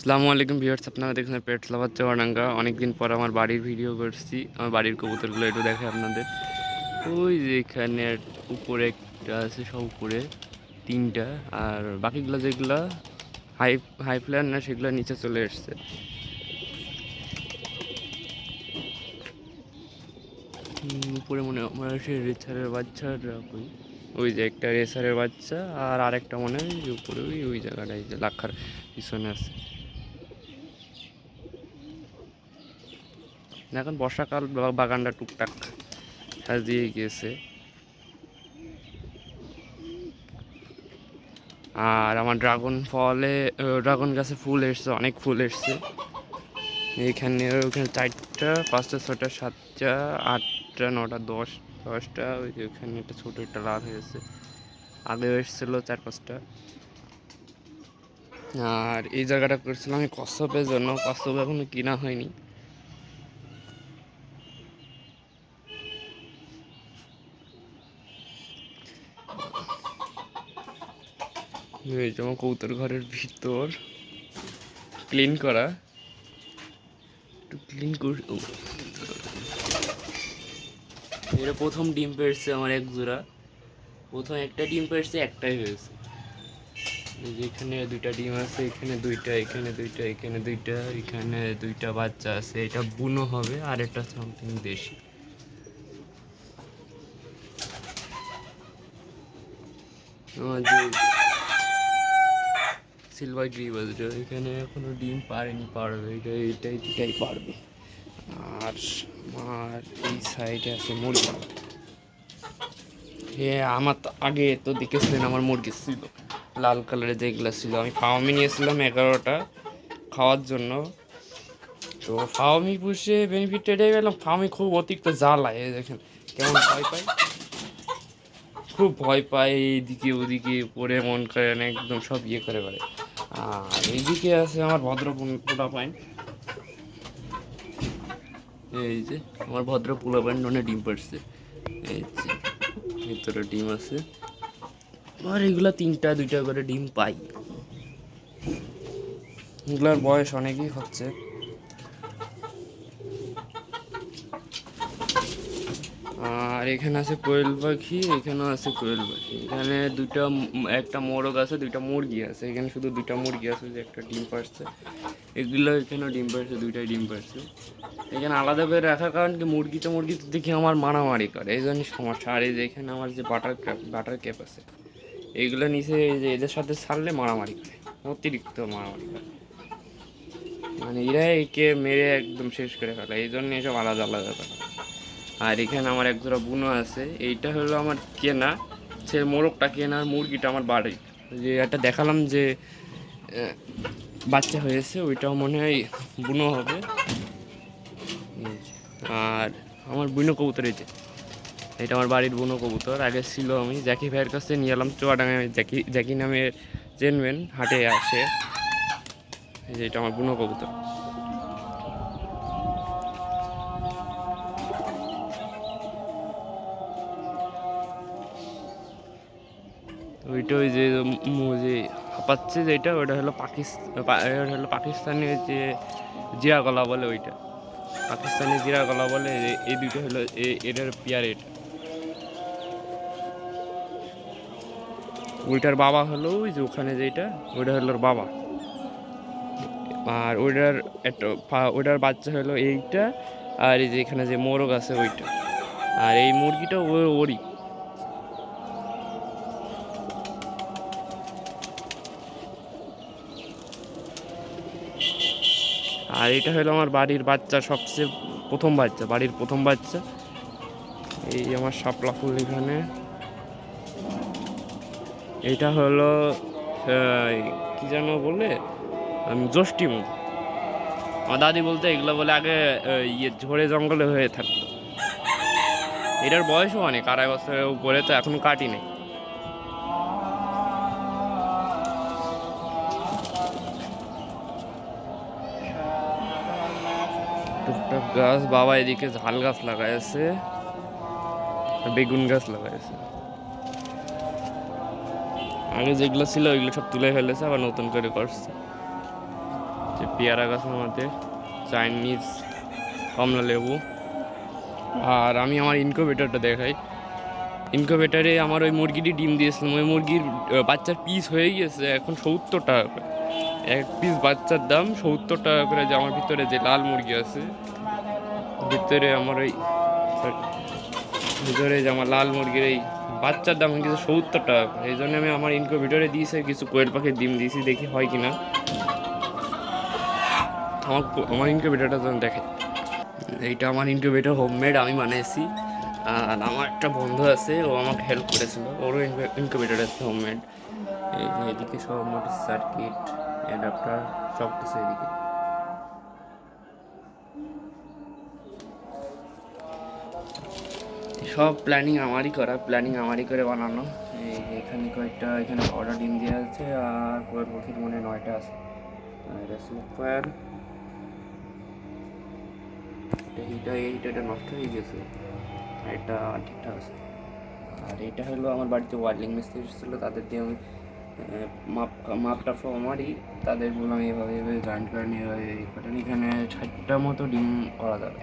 আসসালামু আলাইকুম ভিউয়ার্স, আপনারা দেখছেন পেটস লাভার চুয়াডাঙ্গা অনেকদিন পর আমার বাড়ির ভিডিও করছি। আমার বাড়ির কবুতরগুলো একটু দেখে আপনাদের। ওই যে এখানে উপরে একটা আছে, সব উপরে তিনটা। আর বাকিগুলো যেগুলো হাই হাই ফ্লায়ার না, সেগুলো নিচে চলে এসছে। উপরে মনে হয় আমার সে রেসারের বাচ্চাটা ওই ওই যে একটা রেসারের বাচ্চা, আর আরেকটা মনে হয় উপরে ওই ওই জায়গাটায় যে লাখার পিছনে আছে। এখন বর্ষাকাল বাগানটা টুকটাক সাজিয়ে গেছে আর আমার ড্রাগন ফলে ড্রাগন গাছে ফুল এসছে, অনেক ফুল এসছে। এইখানে ওইখানে চারটা, পাঁচটা ছটা সাতটা, আটটা, নটা, দশ, দশটা, ওই যে ওখানে একটা ছোটো একটা লাভ হয়েছে। আগেও এসেছিল চার, পাঁচটা। আর এই জায়গাটা করেছিলাম আমি কচ্ছপের জন্য। কচ্ছপ এখনও কিনা হয়নি। এই যেমন কৌতর ঘরের ভিতর। ক্লিন করা। একটু ক্লিন কর এটা প্রথম ডিম পেড়ছে আমার এক জোড়া। প্রথম একটা ডিম পেড়ছে, একটাই হয়েছে। এখানে দুইটা ডিম আছে, এখানে দুইটা এখানে দুইটা এখানে দুইটা এখানে দুইটা বাচ্চা আছে। এটা বুনো হবে, আর একটা সামথিং দেশি। আমার যে সিলভার গ্রিবাসটা এখানে এখনও ডিম পারেনি পারবে এটা, এটাই এটাই পারবে আর আমার এই সাইডে আছে মুরগি। এ, আমার তো আগে তো দেখেছিলেন আমার মুরগি ছিল। লাল কালারের যেগুলো ছিল। আমি ফার্মে নিয়েছিলাম এগারোটা খাওয়ার জন্য। তো ফার্মি পুষে বেনিফিট এটাই পেলাম। ফার্মি খুব অতিরিক্ত জ্বালায় দেখেন। কেমন ভয় পাই খুব ভয় পায় এইদিকে ওদিকে পরে মন করে না একদম সব ইয়ে করে করে আর এইদিকে আছে আমার ভদ্র পোলা পাইন এই যে, আমার ভদ্র পোলা পয়েন্ট অনেক ডিম পাড়ছে। এই যে, ভিতরে ডিম আছে। আর এগুলো তিনটা, দুইটা করে ডিম পাই। এগুলোর বয়স অনেকই হচ্ছে আর এখানে আছে কোয়েল পাখি, এখানেও আছে কোয়েল পাখি। এখানে দুটা একটা মোরগ আছে, দুইটা মুরগি আছে। এখানে শুধু দুইটা মুরগি আছে যে একটা ডিম পারছে এগুলো এখানেও ডিম পারছে দুইটাই ডিম পারছে এখানে আলাদা করে রাখার কারণ কি মুরগি মুরগিতে মুরগিতে দেখি আমার মারামারি করে। এই জন্য সমস্যা। আর এই যে এখানে আমার যে বাটার ক্যাপ বাটার ক্যাপ আছে এইগুলো নিচে এই যে এদের সাথে ছাড়লে মারামারি করে। অতিরিক্ত মারামারি করে। মানে এরা একে মেরে একদম শেষ করে ফেলে। এই জন্য এসব আলাদা আলাদা করে। আর এখানে আমার এক জোড়া বুনো আছে। এইটা হলো আমার কেনা। সে মোরগটা কেনা মুরগিটা আমার বাড়ি যে একটা দেখালাম যে বাচ্চা হয়েছে, ওইটাও মনে হয় বুনো হবে। আর আমার বুনো কবুতর এই যে। এটা আমার বাড়ির বুনো কবুতর। আগে ছিল আমি জ্যাকি ভাইয়ের কাছে, নিয়ে এলাম চুয়াডাঙ্গায় জ্যাকি জ্যাকি নামে চেনবেন, হাটে আসে। এই যে, এটা আমার বুনো কবুতর। ওইটা ওই যে যে হাঁপাচ্ছে যেটা, ওটা হলো পাকিস্তান ওটা হলো পাকিস্তানের যে জিরা গলা বলে ওইটা। পাকিস্তানি জিরা গলা বলে এই দুটো হলো এটার পেয়ার এটা। ওইটার বাবা হলো ওই যে ওখানে যেটা, ওইটা হলো বাবা। আর ওইটার একটা ওইটার বাচ্চা হলো এইটা, আর এই যে এখানে যে মোরগ আছে ওইটা। আর এই মুরগিটা ওর ওরই। আর এটা হলো আমার বাড়ির বাচ্চা, সবচেয়ে প্রথম বাচ্চা, বাড়ির প্রথম বাচ্চা। এই আমার শাপলা ফুল এখানে। এটা হলো কি যেন বলে? আমি জ্যৈষ্ঠী মুখ আমার দাদি বলতে এগুলো বলে আগে ইয়ে ঝড়ে জঙ্গলে হয়ে থাকতো। এটার বয়সও অনেক, আড়াই বছরের উপরে তো এখনও কাটি নেই টুকটাক গাছ, বাবা এদিকে ঝাল গাছ লাগাইছে, বেগুন গাছ লাগাইছে। আগে যেগুলো ছিল ওইগুলো সব তুলে ফেলেছে, আবার নতুন করে করছে। যে পেয়ারা গাছ আমাদের চাইনিজ কমলা লেবু। আর আমি আমার ইনকোভেটারটা দেখাই। ইনকোভেটারে আমার ওই মুরগিটি ডিম দিয়েছিলাম। ওই মুরগির বাচ্চার পিস হয়ে গিয়েছে, এখন সত্তর টাকা এক পিস বাচ্চার দাম সত্তর টাকা করে, যে আমার ভিতরে যে লাল মুরগি আছে, ভিতরে আমার ওই ভিতরে যে আমার লাল মুরগির এই বাচ্চার দাম কিন্তু সত্তর টাকা এই জন্য আমি আমার ইনকোভেটারে দিয়েছি, কিছু কোয়েল পাখির ডিম দিয়েছি, দেখি হয় কি না আমার আমার ইনকিউবেটারটা যখন দেখে। এইটা আমার ইনকিউবেটার হোমমেড আমি বানিয়েছি আর আমার একটা বন্ধু আছে, ও আমাকে হেল্প করেছিল। ওরও ইনকিউবেটার আছে হোমমেড এই যে এদিকে সব মোটর সার্কিট অ্যাডাপ্টার সব এদিকে সব প্ল্যানিং আমারই করা প্ল্যানিং আমারই করে বানানো। এখানে কয়েকটা, এখানে অর্ডার ডিম দেওয়া আছে, আর কোয়েল পাখির মনে নয়টা আছে। এটা সুপার এইটা এটা নষ্ট হয়ে গেছে। এটা ঠিকঠাক আছে। আর এটা হলো আমার বাড়িতে ওয়ার্লিং মিস্ত্রি ছিল, তাদের দিয়ে আমি মাপ মাপটা আমারই। তাদের বললাম এভাবে এভাবে জয়েন্ট করে নিয়ে এভাবে এই করেন। এখানে ষাটটা মতো ডিম করা যাবে।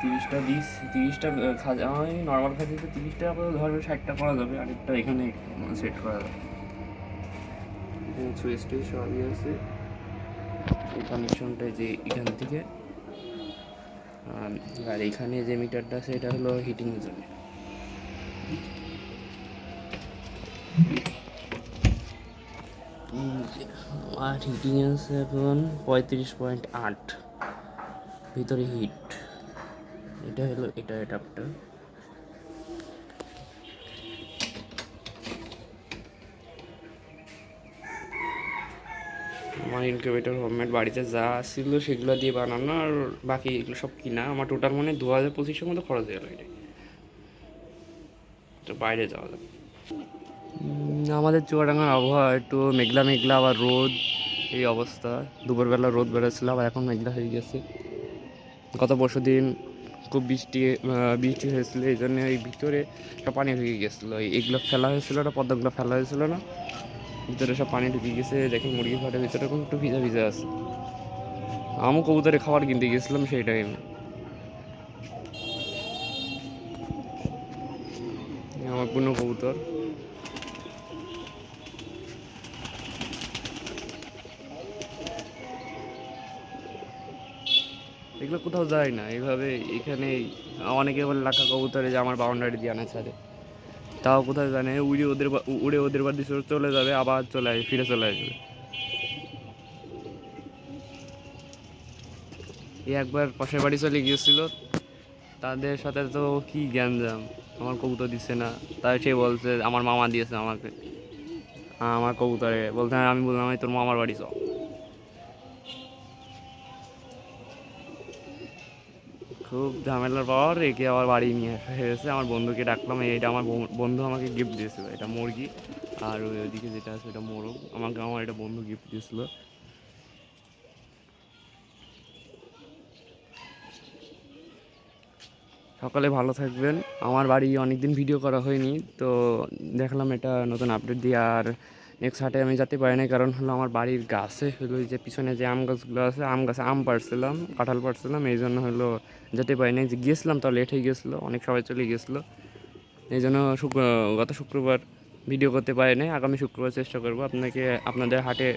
তিরিশটা দিস তিরিশটা খাজা আমি নর্মাল খাজিতে তিরিশটা করে ধরবে ষাটটা করা যাবে আরেকটা এখানে সেট করা যাবে। সুইচ টুইচ সবই আছে এই কানেকশনটা যে এখান থেকে আর আর এখানে যে মিটারটা আছে এটা হলো হিটিংয়ের জন্য আর হিটিং আছে এখন পঁয়ত্রিশ পয়েন্ট আট। ভিতরে হিট। এটা হলো, এটা অ্যাডাপ্টার আমার ইনকিউবেটর হোমমেড বাড়িতে যা ছিল সেগুলো দিয়ে বানানো আর বাকি এগুলো সব কিনা। আমার টোটাল মানে দু হাজার পঁচিশের মতো খরচ হয়ে গেল এটা তো বাইরে যাওয়া যাবে। আমাদের চুয়াডাঙ্গার আবহাওয়া একটু মেঘলা মেঘলা, আবার রোদ, এই অবস্থা। দুপুরবেলা রোদ বেরোচ্ছিল আবার এখন মেঘলা হয়ে গেছে। গত পরশু দিন খুব বৃষ্টি বৃষ্টি হয়েছিল, এই জন্য এই ভিতরে সব পানি ঢুকে গেছিল। এই- এগুলো ফেলা হয়েছিল না, পদ্মগুলো ফেলা হয়েছিল না। ভিতরে সব পানি ঢুকে গেছে দেখেন মুরগি ঘরের ভিতরে এখন একটু ভিজা ভিজা আছে। আমও কবুতরে খাবার কিনতে গেছিলাম সেই টাইমে আমার কোনো কবুতর। এগুলো কোথাও যায় না। এইভাবে এখানে অনেকে বলে লাখা কবুতরে যে আমার বাউন্ডারি দিয়ে আনা ছাড়ে। তাও কোথায় জানে উড়ে ওদের উড়ে ওদের বাড়ি চলে যাবে, আবার চলে আসবে, ফিরে চলে আসবে। এই একবার পাশের বাড়ি চলে গিয়েছিল। তাদের সাথে তো কি জ্ঞানজাম আমার কবুতর দিচ্ছে না। তাই সে বলছে, আমার মামা দিয়েছে আমাকে। আমার কবুতরে। বলতে আমি বললাম তোর মামার বাড়ি চল। খুব ঝামেলার পর একে আবার বাড়ি নিয়ে আসা হয়েছে আমার বন্ধুকে ডাকলাম, এইটা আমার বন- বন্ধু আমাকে গিফট দিয়েছিল, এটা মুরগি আর ওই ওইদিকে যেটা আছে ওটা মোরগ, আমাকে, আমার এটা বন্ধু গিফট দিয়েছিল। সকালে ভালো থাকবেন, আমার বাড়ি অনেকদিন ভিডিও করা হয়নি, তো দেখলাম এটা নতুন আপডেট দিয়ে, আর নেক্সট হাটে আমি যেতে পারি না কারণ হলো আমার বাড়ির গাছে হলো যে পিছনে যে আম গাছগুলো আছে, আম গাছে আম পাড়ছিলাম, কাঁঠাল পাড়ছিলাম, এই জন্য হলো যেতে পারি না যে গিয়েছিলাম তো লেট হয়ে গেছিল অনেক সবাই চলে গেছিল এই জন্য শুক্র, গত শুক্রবার ভিডিও করতে পারি নাই, আগামী শুক্রবার চেষ্টা করব আপনাকে, আপনাদের হাটে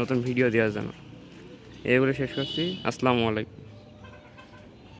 নতুন ভিডিও দেওয়ার জন্য। এগুলো শেষ করছি, আসসালামু আলাইকুম।